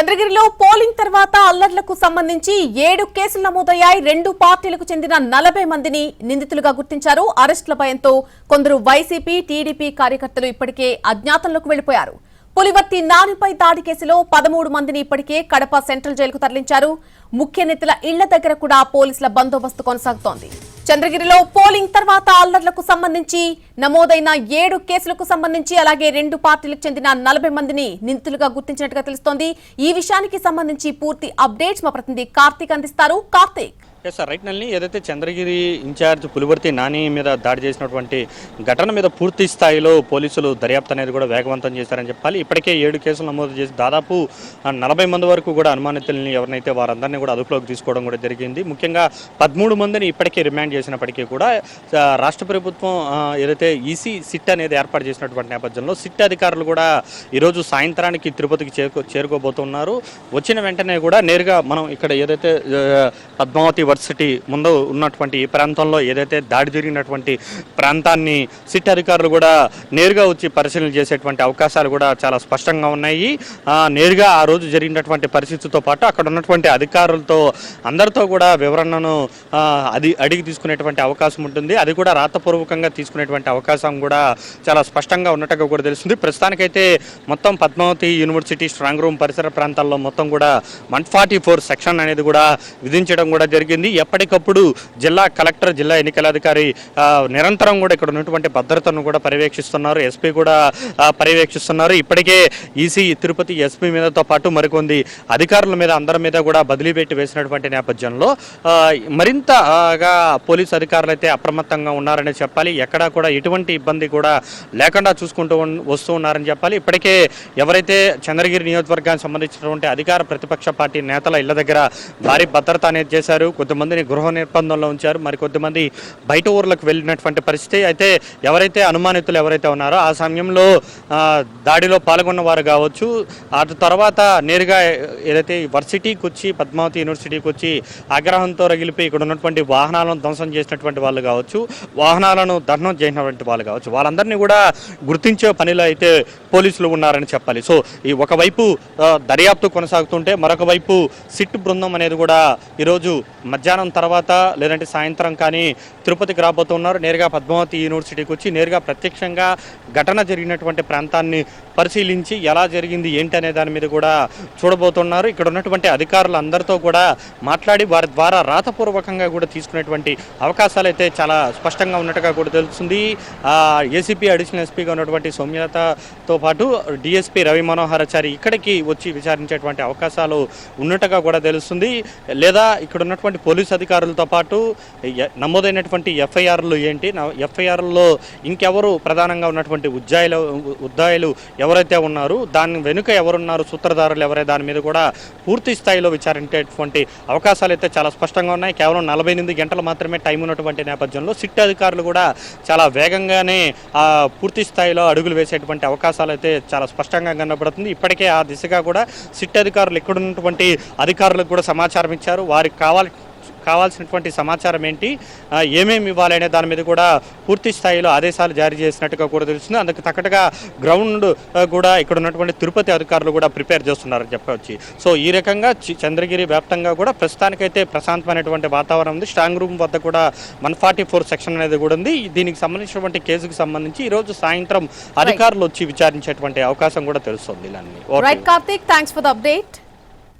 చంద్రగిరిలో polling తర్వాత అల్లర్లకు సంబంధించి ఏడు కేసులు నమోదయ్యాయి. రెండు పార్టీలకు చెందిన నలభై మందిని నిందితులుగా గుర్తించారు. అరెస్టుల భయంతో కొందరు వైసీపీ టీడీపీ కార్యకర్తలు ఇప్పటికే అజ్ఞాతంలోకి వెళ్ళిపోయారు పులివర్తి నానిపై దాడి కేసులో పదమూడు మందిని ఇప్పటికే కడప సెంట్రల్ జైలుకు తరలించారు. ముఖ్య నేతల ఇళ్ళ దగ్గర కూడా పోలీసుల బందోబస్తు కొనసాగుతోంది. చంద్రగిరిలో పోలింగ్ తర్వాత అల్లర్లకు సంబంధించి నమోదైన ఏడు కేసులకు సంబంధించి అలాగే రెండు పార్టీలకు చెందిన నలభై మందిని నిందితులుగా గుర్తించినట్టుగా తెలుస్తోంది. ఈ విషయానికి సంబంధించి పూర్తి అప్డేట్స్ మా ప్రతినిధి కార్తీక్ అందిస్తారు. కార్తీక్. ఎస్ సార్ రైట్ నల్ని ఏదైతే చంద్రగిరి ఇన్ఛార్జ్ పులివర్తి నాని మీద దాడి చేసినటువంటి ఘటన మీద పూర్తి స్థాయిలో పోలీసులు దర్యాప్తు అనేది కూడా వేగవంతం చేశారని చెప్పాలి. ఇప్పటికే ఏడు కేసులు నమోదు చేసి దాదాపు నలభై మంది వరకు కూడా అనుమానితుల్ని ఎవరినైతే వారందరినీ కూడా అదుపులోకి తీసుకోవడం కూడా జరిగింది. ముఖ్యంగా పదమూడు మందిని ఇప్పటికే రిమాండ్ చేసినప్పటికీ కూడా రాష్ట్ర ప్రభుత్వం ఏదైతే ఈసీ సిట్ అనేది ఏర్పాటు చేసినటువంటి నేపథ్యంలో సిట్ అధికారులు కూడా ఈరోజు సాయంత్రానికి తిరుపతికి చేరుకో చేరుకోబోతున్నారు. వచ్చిన వెంటనే కూడా నేరుగా మనం ఇక్కడ ఏదైతే పద్మావతి యూనివర్సిటీ ముందు ఉన్నటువంటి ఈ ప్రాంతంలో ఏదైతే దాడి జరిగినటువంటి ప్రాంతాన్ని సిట్ అధికారులు కూడా నేరుగా వచ్చి పరిశీలన చేసేటువంటి అవకాశాలు కూడా చాలా స్పష్టంగా ఉన్నాయి. నేరుగా ఆ రోజు జరిగినటువంటి పరిస్థితితో పాటు అక్కడ ఉన్నటువంటి అధికారులతో అందరితో కూడా వివరణను అది అడిగి తీసుకునేటువంటి అవకాశం ఉంటుంది. అది కూడా రాతపూర్వకంగా తీసుకునేటువంటి అవకాశం కూడా చాలా స్పష్టంగా ఉన్నట్టుగా కూడా తెలుస్తుంది. ప్రస్తుతానికైతే మొత్తం పద్మావతి యూనివర్సిటీ స్ట్రాంగ్ రూమ్ పరిసర ప్రాంతాల్లో మొత్తం కూడా వన్ ఫార్టీ ఫోర్ సెక్షన్ అనేది కూడా విధించడం కూడా జరిగింది. ఎప్పటికప్పుడు జిల్లా కలెక్టర్ జిల్లా ఎన్నికల అధికారి ఆ, నిరంతరం కూడా ఇక్కడ ఉన్నటువంటి భద్రతను కూడా పర్యవేక్షిస్తున్నారు. ఎస్పీ కూడా పర్యవేక్షిస్తున్నారు. ఇప్పటికే ఈసీ తిరుపతి ఎస్పీ మీదతో పాటు మరికొంది అధికారుల మీద అందరి మీద కూడా బదిలీ పెట్టి వేసినటువంటి నేపథ్యంలో మరింతగా పోలీసు అధికారులు అయితే అప్రమత్తంగా ఉన్నారని చెప్పాలి. ఎక్కడా కూడా ఎటువంటి ఇబ్బంది కూడా లేకుండా చూసుకుంటూ వస్తూ ఉన్నారని చెప్పాలి. ఇప్పటికే ఎవరైతే చంద్రగిరి నియోజకవర్గానికి సంబంధించినటువంటి అధికార ప్రతిపక్ష పార్టీ నేతల ఇళ్ళ దగ్గర భారీ భద్రత అనేది చేశారు కొంతమందిని గృహ నిర్బంధంలో ఉంచారు. మరి కొంతమంది బయట ఊర్లకు వెళ్ళినటువంటి పరిస్థితి అయితే ఎవరైతే అనుమానితులు ఎవరైతే ఉన్నారో ఆ సమయంలో దాడిలో పాల్గొన్న వారు కావచ్చు. ఆ తర్వాత నేరుగా ఏదైతే వర్సిటీకి వచ్చి పద్మావతి యూనివర్సిటీకి వచ్చి ఆగ్రహంతో రగిలిపోయి ఇక్కడ ఉన్నటువంటి వాహనాలను ధ్వంసం చేసినటువంటి వాళ్ళు కావచ్చు వాహనాలను దహనం చేసినటువంటి వాళ్ళు కావచ్చు. వాళ్ళందరినీ కూడా గుర్తించే పనిలో అయితే పోలీసులు ఉన్నారని చెప్పాలి. సో ఈ ఒకవైపు దర్యాప్తు కొనసాగుతుంటే మరొక వైపు సిట్ బృందం అనేది కూడా ఈరోజు మధ్యాహ్నం తర్వాత లేదంటే సాయంత్రం కానీ తిరుపతికి రాబోతున్నారు. నేరుగా పద్మావతి యూనివర్సిటీకి వచ్చి నేరుగా ప్రత్యక్షంగా ఘటన జరిగినటువంటి ప్రాంతాన్ని పరిశీలించి ఎలా జరిగింది ఏంటి అనే దాని మీద కూడా చూడబోతున్నారు. ఇక్కడ ఉన్నటువంటి అధికారులు అందరితో కూడా మాట్లాడి వారి ద్వారా రాతపూర్వకంగా కూడా తీసుకునేటువంటి అవకాశాలు అయితే చాలా స్పష్టంగా ఉన్నట్టుగా కూడా తెలుస్తుంది. ఏసీపీ అడిషనల్ ఎస్పీగా ఉన్నటువంటి సౌమ్యతతో పాటు డిఎస్పీ రవి మనోహరాచారి ఇక్కడికి వచ్చి విచారించేటువంటి అవకాశాలు ఉన్నట్టుగా కూడా తెలుస్తుంది. లేదా ఇక్కడ ఉన్నటువంటి పోలీస్ అధికారులతో పాటు నమోదైనటువంటి ఎఫ్ఐఆర్లు ఏంటి? ఎఫ్ఐఆర్లో ఇంకెవరు ప్రధానంగా ఉన్నటువంటి ఉజ్జాయిలు ఉద్దాయిలు ఎవరైతే ఉన్నారో దాని వెనుక ఎవరున్నారు సూత్రధారులు ఎవరే దాని మీద కూడా పూర్తి స్థాయిలో విచారించేటువంటి అవకాశాలు అయితే చాలా స్పష్టంగా ఉన్నాయి. కేవలం నలభై ఎనిమిది గంటలు మాత్రమే టైం ఉన్నటువంటి నేపథ్యంలో సిట్ అధికారులు కూడా చాలా వేగంగానే పూర్తి స్థాయిలో అడుగులు వేసేటువంటి అవకాశాలు అయితే చాలా స్పష్టంగా కనబడుతుంది. ఇప్పటికే ఆ దిశగా కూడా సిట్ అధికారులు ఇక్కడ ఉన్నటువంటి అధికారులకు కూడా సమాచారం ఇచ్చారు. వారికి కావాలి కావాల్సినటువంటి సమాచారం ఏంటి? ఏమేమి ఇవ్వాలనే దాని మీద కూడా పూర్తి స్థాయిలో ఆదేశాలు జారీ చేసినట్టుగా కూడా తెలుస్తుంది. అందుకు తగ్గట్టుగా గ్రౌండ్ కూడా ఇక్కడ ఉన్నటువంటి తిరుపతి అధికారులు కూడా ప్రిపేర్ చేస్తున్నారని చెప్పవచ్చు. సో ఈ రకంగా చంద్రగిరి వ్యాప్తంగా కూడా ప్రస్తుతానికైతే ప్రశాంతమైనటువంటి వాతావరణం ఉంది. స్ట్రాంగ్ రూమ్ వద్ద కూడా వన్ ఫార్టీ ఫోర్ సెక్షన్ అనేది కూడా ఉంది. దీనికి సంబంధించినటువంటి కేసుకు సంబంధించి ఈ రోజు సాయంత్రం అధికారులు వచ్చి విచారించేటువంటి అవకాశం కూడా తెలుస్తుంది. Karthik thanks for the update